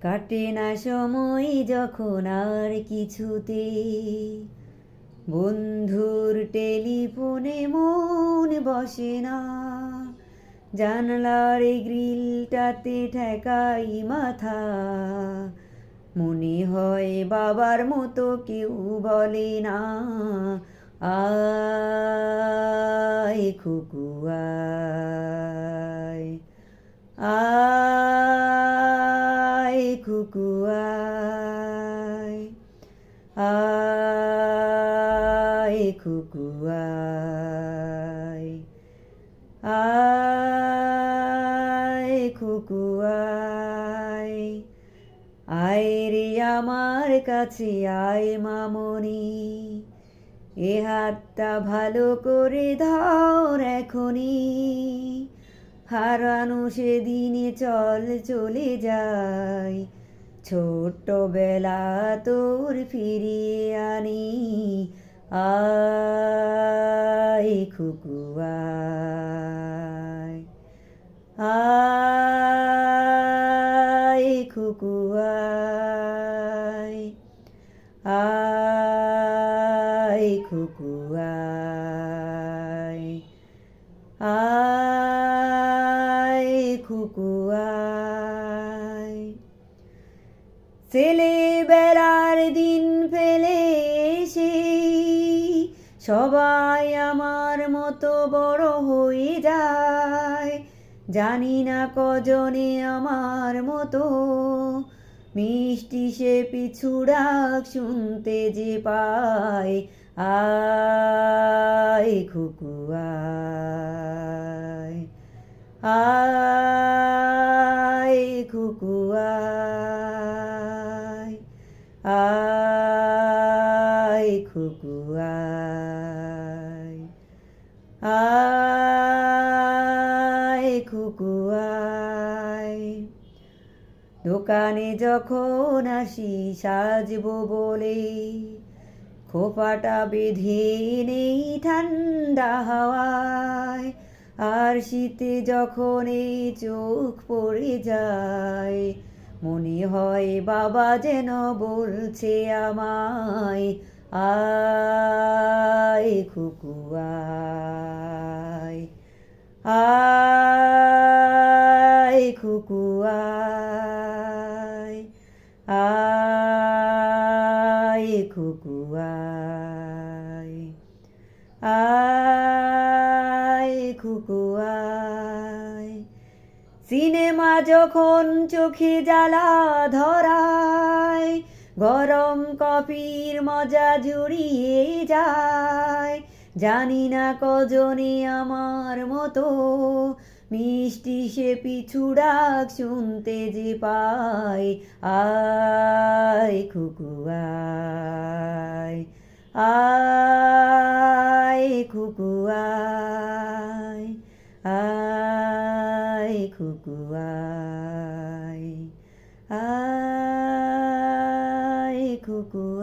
কাটে না সময় যখন আর কিছুতে। বন্ধুর টেলিফোনে মন বসে না। জানলার গ্রিলটাতে ঠেকাই মাথা। মনে হয় বাবার মতো কেউ বলে না। আয়, খুকু আয় খুকু আয় আয় খুকু আয় আয় রে আমার কাছে আয় মামনি, এ হাতটা ভালো করে ধর এখনই হারানো সেদিনে চল চলে যাই ছোট্টবেলা তোর ফিরিয়ে আনি। আয় খুকু আয় আয় খুকু আয় আয় খুকু আয় আয় খুকু আয় ছেলেবেলার দিন ফেলে এসে সবাই আমার মতো বড় হয়ে যায়। জানি না কজনে আমার মতো। মিষ্টি সে পিছু ডাক শুনতে যে পায়। আয়, খুকু আয় খুকু দোকানে যখন আসি সাজবো বলে, খোপাটা বেঁধে নেই ঠান্ডা হাওয়ায়। আর শীতে যখন এই চোখ পড়ে যায়, মনে হয় বাবা যেন বলছে আমায়, আয় খুকু আয়। আয় খুকু আয় আয় খুকু আয় আয় খুকু আয় সিনেমা যখন চোখে জ্বালা ধরায়, গরম কফির মজা জুড়িয়ে যায় জানি না কজনে আমার মতো। মিষ্টি সে পিছুড়াক শুনতে যে পাই আয় খুকু, আয়। আয় খুকু, আয়। আয় খুকু, আয়। আয় খুকু